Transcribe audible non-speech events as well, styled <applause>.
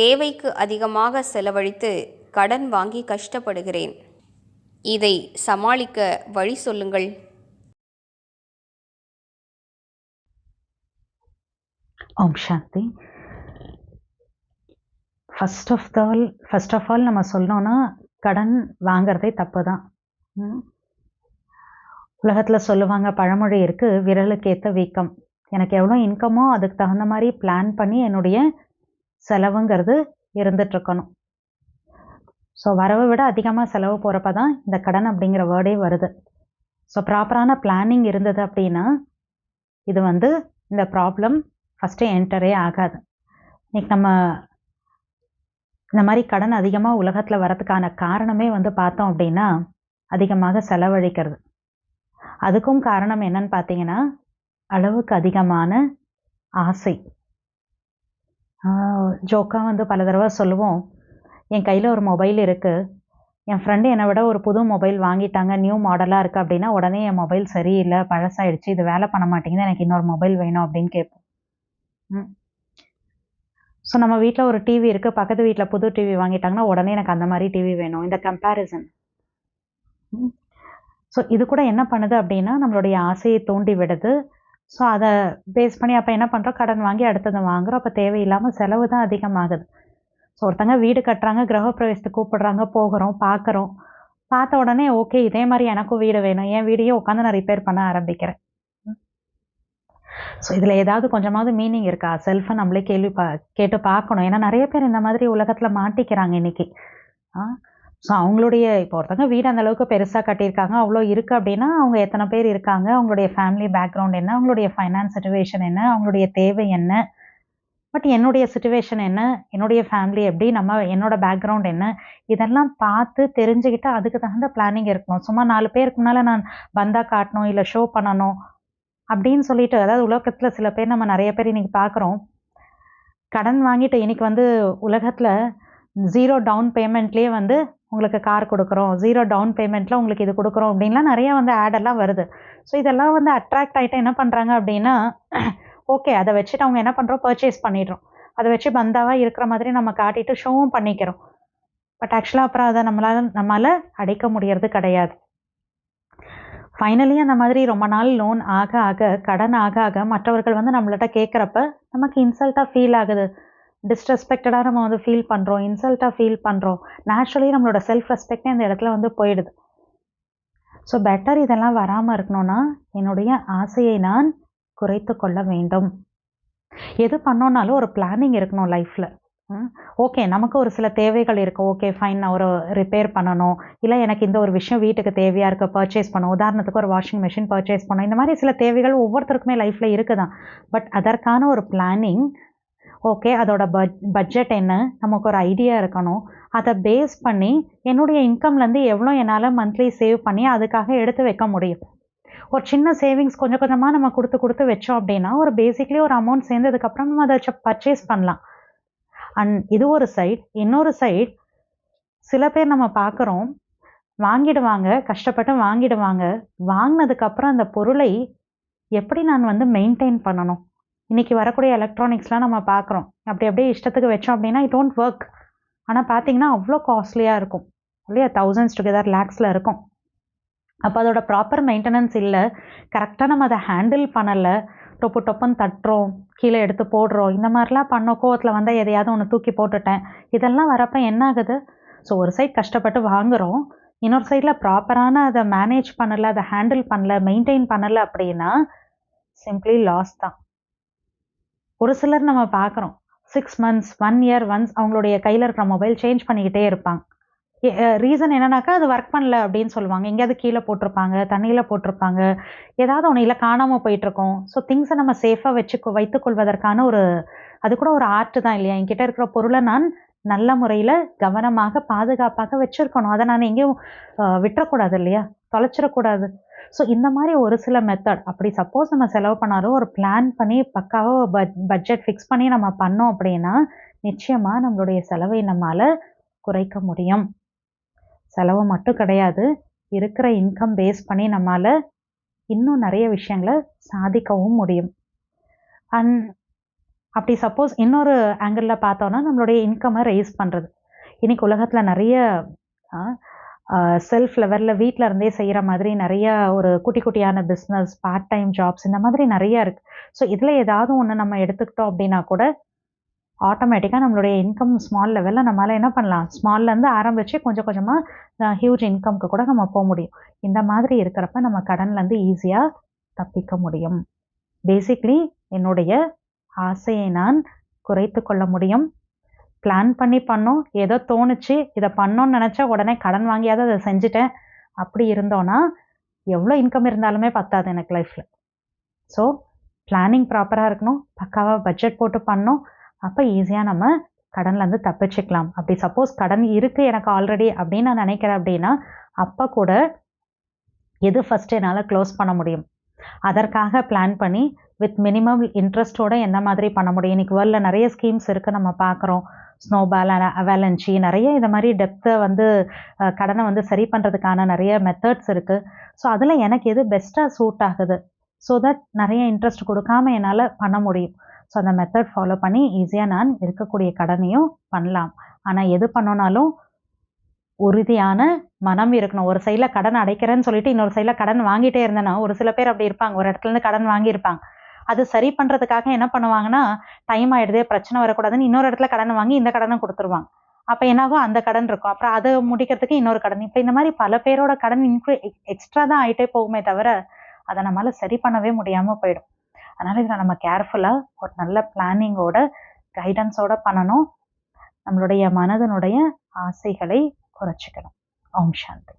தேவைக்கு அதிகமாக செலவழித்து கடன் வாங்கி கஷ்டப்படுகிறேன். இதை சமாளிக்க வழி சொல்லுங்கள். Om Shanti. First of all first of all நம்ம சொல்லணும்னா கடன் வாங்கிறதே தப்பு தான் உலகத்தில் சொல்லுவாங்க பழமொழி இருக்குது விரலுக்கேற்ற வீக்கம். எனக்கு எவ்வளோ இன்கமோ அதுக்கு தகுந்த மாதிரி பிளான் பண்ணி என்னுடைய செலவுங்கிறது இருந்துகிட்ருக்கணும் ஸோ வரவை விட அதிகமாக செலவு போகிறப்ப தான் இந்த கடன் அப்படிங்கிற வேர்டே வருது. ஸோ ப்ராப்பரான பிளானிங் இருந்தது அப்படின்னா இது வந்து இந்த ப்ராப்ளம் ஃபஸ்ட்டு என்டரே ஆகாது. இன்னைக்கு நம்ம இந்த மாதிரி கடன் அதிகமாக உலகத்தில் வரதுக்கான காரணமே வந்து பார்த்தோம் அப்படின்னா அதிகமாக செலவழிக்கிறது. அதுக்கும் காரணம் என்னன்னு பார்த்தீங்கன்னா அளவுக்கு அதிகமான ஆசை. ஜோக்காக வந்து பல தடவை சொல்லுவோம். என் கையில் ஒரு மொபைல் இருக்குது என் ஃப்ரெண்டு என்னை விட ஒரு புது மொபைல் வாங்கிட்டாங்க. நியூ மாடலாக இருக்குது அப்படின்னா உடனே என் மொபைல் சரியில்லை பழசாயிடுச்சு இது வேலை பண்ண மாட்டேங்குது எனக்கு இன்னொரு மொபைல் வேணும் அப்படின்னு கேட்போம். ம். ஸோ நம்ம வீட்டில் ஒரு டிவி இருக்குது பக்கத்து வீட்டில் புது டிவி வாங்கிட்டாங்கன்னா உடனே எனக்கு அந்த மாதிரி டிவி வேணும். இந்த கம்பேரிசன் ஸோ இது கூட என்ன பண்ணுது அப்படின்னா நம்மளுடைய ஆசையை தூண்டி விடுது. ஸோ அதை பேஸ் பண்ணி அப்போ என்ன பண்ணுறோம் கடன் வாங்கி அடுத்தது வாங்குறோம். அப்போ தேவையில்லாமல் செலவு தான் அதிகமாகுது. ஸோ ஒருத்தங்க வீடு கட்டுறாங்க கிரகப்பிரவேசத்துக்கு கூப்பிடுறாங்க போகிறோம் பார்க்குறோம். பார்த்த உடனே ஓகே இதே மாதிரி எனக்கும் வீடு வேணும். என் வீடையே உட்காந்து நான் ரிப்பேர் பண்ண ஆரம்பிக்கிறேன். ஸோ இதில் ஏதாவது கொஞ்சமாவது மீனிங் இருக்கா? செல்ஃபை நம்மளே கேள்வி பா கேட்டு பார்க்கணும். ஏன்னா நிறைய பேர் இந்த மாதிரி உலகத்தில் மாட்டிக்கிறாங்க இன்னைக்கு. ஆ? ஸோ அவங்களுடைய இப்போ ஒருத்தவங்க வீடு அந்தளவுக்கு பெருசாக கட்டியிருக்காங்க. அவ்வளோ இருக்குது அப்படின்னா அவங்க எத்தனை பேர் இருக்காங்க? அவங்களுடைய ஃபேமிலி பேக்ரவுண்ட் என்ன? அவங்களுடைய ஃபைனான்ஸ் சுச்சுவேஷன் என்ன? அவங்களுடைய தேவை என்ன? பட் என்னுடைய சுச்சுவேஷன் என்ன? என்னுடைய ஃபேமிலி எப்படி? நம்ம என்னோட பேக்ரவுண்ட் என்ன? இதெல்லாம் பார்த்து தெரிஞ்சுக்கிட்டு அதுக்கு தகுந்த பிளானிங் இருக்கணும். சும்மா நாலு பேருக்கு முன்னால் நான் பந்தா காட்டணும் இல்லை ஷோ பண்ணணும் அப்படின்னு சொல்லிட்டு அதாவது உலகத்தில் சில பேர் நம்ம நிறைய பேர் இன்னைக்கு பார்க்குறோம். கடன் வாங்கிட்டு இன்னைக்கு வந்து உலகத்தில் ஜீரோ டவுன் பேமெண்ட்லேயே வந்து உங்களுக்கு கார் கொடுக்குறோம் ஜீரோ டவுன் பேமெண்ட்டில் உங்களுக்கு இது கொடுக்குறோம் அப்படின்லாம் நிறைய வந்து ஆடெல்லாம் வருது. ஸோ இதெல்லாம் வந்து அட்ராக்ட் ஆகிட்டு என்ன பண்ணுறாங்க அப்படின்னா <clears throat> ஓகே அதை வச்சுட்டு அவங்க என்ன பண்ணுறோம் பர்ச்சேஸ் பண்ணிடுறோம். அதை வச்சு பந்தாவாக இருக்கிற மாதிரி நம்ம காட்டிட்டு ஷோவும் பண்ணிக்கிறோம். பட் ஆக்சுவலாக அப்புறம் அதை நம்மளால் நம்மளால் அடைக்க முடியறது கிடையாது. ஃபைனலி அந்த மாதிரி ரொம்ப நாள் லோன் ஆக ஆக கடன் ஆக ஆக மற்றவர்கள் வந்து நம்மள்ட்ட கேட்குறப்ப நமக்கு இன்சல்ட்டாக ஃபீல் ஆகுது. டிஸ்ரெஸ்பெக்டடாக நம்ம வந்து ஃபீல் பண்ணுறோம் இன்சல்ட்டாக ஃபீல் பண்ணுறோம் நேச்சுரலி நம்மளோட செல்ஃப் ரெஸ்பெக்டே அந்த இடத்துல வந்து போயிடுது. ஸோ பெட்டர் இதெல்லாம் வராமல் இருக்கணும்னா என்னுடைய ஆசையை நான் குறைத்து கொள்ள வேண்டும். எது பண்ணோன்னாலும் ஒரு பிளானிங் இருக்கணும் லைஃப்பில் ஓகே நமக்கு ஒரு சில தேவைகள் இருக்குது ஓகே ஃபைன் நான் ஒரு ரிப்பேர் பண்ணணும். இல்லை எனக்கு இந்த ஒரு விஷயம் வீட்டுக்கு தேவையாக இருக்குது பர்ச்சேஸ் பண்ணணும். உதாரணத்துக்கு ஒரு வாஷிங் மிஷின் பர்ச்சேஸ் பண்ணணும். இந்த மாதிரி சில தேவைகள் ஒவ்வொருத்தருக்குமே லைஃப்பில் இருக்குதான். பட் அதற்கான ஒரு பிளானிங் ஓகே அதோட பட் பட்ஜெட் என்ன? நமக்கு ஒரு ஐடியா இருக்கணும். அதை பேஸ் பண்ணி என்னுடைய இன்கம்லேருந்து எவ்வளோ என்னால் மந்த்லி சேவ் பண்ணி அதுக்காக எடுத்து வைக்க முடியும்? ஒரு சின்ன சேவிங்ஸ் கொஞ்சம் கொஞ்சமாக நம்ம கொடுத்து கொடுத்து வச்சோம் அப்படின்னா ஒரு பேசிக்லி ஒரு அமௌண்ட் சேர்ந்ததுக்கப்புறம் நம்ம அதை பர்ச்சேஸ் பண்ணலாம். அண்ட் இது ஒரு சைட் இன்னொரு சைட் சில பேர் நம்ம பார்க்குறோம் வாங்கிடுவாங்க கஷ்டப்பட்டு வாங்கிடுவாங்க. வாங்கினதுக்கப்புறம் அந்த பொருளை எப்படி நான் வந்து மெயின்டைன் பண்ணணும்? இன்றைக்கி வரக்கூடிய எலக்ட்ரானிக்ஸ்லாம் நம்ம பார்க்குறோம். அப்படி அப்படியே இஷ்டத்துக்கு வச்சோம் அப்படின்னா இட் டோன்ட் ஒர்க் ஆனால் பார்த்தீங்கன்னா அவ்வளோ காஸ்ட்லியாக இருக்கும். இல்லையா? தௌசண்ட்ஸ் டுகெதர் லேக்ஸில் இருக்கும். அப்போ அதோட ப்ராப்பர் மெயின்டெனன்ஸ் இல்லை. கரெக்டாக நம்ம அதை ஹேண்டில் பண்ணலை. டொப்பு டொப்புன்னு தட்டுறோம் கீழே எடுத்து போடுறோம். இந்த மாதிரிலாம் பண்ண கோவத்தில் வந்தால் எதையாவது ஒன்று தூக்கி போட்டுட்டேன். இதெல்லாம் வரப்போ என்ன ஆகுது? ஸோ ஒரு சைட் கஷ்டப்பட்டு வாங்குகிறோம் இன்னொரு சைடில் ப்ராப்பரான அதை மேனேஜ் பண்ணலை அதை ஹேண்டில் பண்ணல மெயின்டைன் பண்ணலை அப்படின்னா சிம்ப்ளி லாஸ் தான். ஒரு சிலர் நம்ம பார்க்குறோம். Six months one year once அவங்களுடைய கையில் இருக்கிற மொபைல் சேஞ்ச் பண்ணிக்கிட்டே இருப்பாங்க. ரீசன் என்னன்னாக்கா அது ஒர்க் பண்ணல அப்படின்னு சொல்லுவாங்க. எங்கேயாவது கீழே போட்டிருப்பாங்க தண்ணியில் போட்டிருப்பாங்க. ஏதாவது ஒன்று இல்லை காணாமல் போயிட்டுருக்கோம். ஸோ திங்ஸை நம்ம சேஃபாக வச்சு வைத்துக்கொள்வதற்கான ஒரு அது கூட ஒரு ஆர்ட் தான் இல்லையா? என்கிட்ட இருக்கிற பொருளை நான் நல்ல முறையில் கவனமாக பாதுகாப்பாக வச்சுருக்கணும். அதை நான் எங்கேயும் விட்டுறக்கூடாது இல்லையா? தொலைச்சிடக்கூடாது. ஸோ இந்த மாதிரி ஒரு சில மெத்தட் அப்படி சப்போஸ் நம்ம செலவு பண்ணாலும் ஒரு பிளான் பண்ணி பக்காவாக பட் பட்ஜெட் ஃபிக்ஸ் பண்ணி நம்ம பண்ணோம் அப்படின்னா நிச்சயமாக நம்மளுடைய செலவை நம்மளால் குறைக்க முடியும். செலவு மட்டும் கிடையாது இருக்கிற இன்கம் பேஸ் பண்ணி நம்மளால் இன்னும் நிறைய விஷயங்களை சாதிக்கவும் முடியும். அண்ட் அப்படி சப்போஸ் இன்னொரு ஆங்கிளில் பார்த்தோன்னா நம்மளுடைய இன்கம்மை ரைஸ் பண்ணுறது இன்றைக்கி உலகத்தில் நிறைய செல்ஃப் லெவலில் வீட்டில் இருந்தே செய்கிற மாதிரி நிறைய ஒரு குட்டி குட்டியான பிஸ்னஸ் பார்ட் டைம் ஜாப்ஸ் இந்த மாதிரி நிறைய இருக்குது ஸோ இதில் ஏதாவது ஒன்று நம்ம எடுத்துக்கிட்டோம் அப்படின்னா கூட ஆட்டோமேட்டிக்காக நம்மளுடைய இன்கம் ஸ்மால் லெவலில் நம்மளால் என்ன பண்ணலாம்? ஸ்மால்லேருந்து ஆரம்பித்து கொஞ்சம் கொஞ்சமாக ஹியூஜ் இன்கம்க்கு கூட நம்ம போக முடியும். இந்த மாதிரி இருக்கிறப்ப நம்ம கடன்லேருந்து ஈஸியாக தப்பிக்க முடியும். பேசிக்லி என்னுடைய ஆசையை நான் குறைத்து கொள்ள முடியும். பிளான் பண்ணி பண்ணோம். ஏதோ தோணுச்சு இதை பண்ணோன்னு நினச்சா உடனே கடன் வாங்கியாவது அதை செஞ்சுட்டேன். அப்படி இருந்தோன்னா எவ்வளோ இன்கம் இருந்தாலுமே பத்தாது எனக்கு லைஃப்பில் ஸோ பிளானிங் ப்ராப்பராக இருக்கணும். பக்காவாக பட்ஜெட் போட்டு பண்ணோம். அப்போ ஈஸியாக நம்ம கடன்லேருந்து தப்பிச்சுக்கலாம். அப்படி சப்போஸ் கடன் இருக்குது எனக்கு ஆல்ரெடி அப்படின்னு நான் நினைக்கிறேன் அப்படின்னா அப்போ கூட எது ஃபஸ்ட்டு என்னால் க்ளோஸ் பண்ண முடியும்? அதற்காக பிளான் பண்ணி வித் மினிமம் இன்ட்ரெஸ்ட்டோட என்ன மாதிரி பண்ண முடியும்? இன்றைக்கி வேர்ல்டில் நிறைய ஸ்கீம்ஸ் இருக்குது நம்ம பார்க்குறோம். ஸ்னோபால் அவலன்ச்சி நிறைய இந்த மாதிரி டெப்த்தை வந்து கடனை வந்து சரி பண்ணுறதுக்கான நிறைய மெத்தட்ஸ் இருக்குது ஸோ அதில் எனக்கு எது பெஸ்ட்டாக சூட் ஆகுது? ஸோ தட் நிறைய இன்ட்ரெஸ்ட் கொடுக்காம என்னால் பண்ண முடியும். ஸோ அந்த மெத்தட் ஃபாலோ பண்ணி ஈஸியாக நான் இருக்கக்கூடிய கடனையும் பண்ணலாம். ஆனால் எது பண்ணோனாலும் உறுதியான மனம் இருக்கணும். ஒரு சைடில் கடன் அடைக்கிறேன்னு சொல்லிட்டு இன்னொரு சைடில் கடன் வாங்கிட்டே இருந்தேன்னா ஒரு சில பேர் அப்படி இருப்பாங்க. ஒரு இடத்துலேருந்து கடன் வாங்கியிருப்பாங்க. அது சரி பண்ணுறதுக்காக என்ன பண்ணுவாங்கன்னா டைம் ஆகிடுது பிரச்சனை வரக்கூடாதுன்னு இன்னொரு இடத்துல கடன் வாங்கி இந்த கடனை கொடுத்துருவாங்க. அப்போ என்னாகும் அந்த கடன் இருக்கும். அப்புறம் அதை முடிக்கிறதுக்கு இன்னொரு கடன். இப்போ இந்த மாதிரி பல பேரோட கடன் இன்க்ரூ எக்ஸ்ட்ரா தான் ஆகிட்டே போகுமே தவிர அதை நம்மளால் சரி பண்ணவே முடியாமல் போயிடும். அதனால் இதில் நம்ம கேர்ஃபுல்லாக ஒரு நல்ல பிளானிங்கோட கைடன்ஸோட பண்ணணும். நம்மளுடைய மனதனுடைய ஆசைகளை குறைச்சிக்கணும். ஓம் சாந்தி.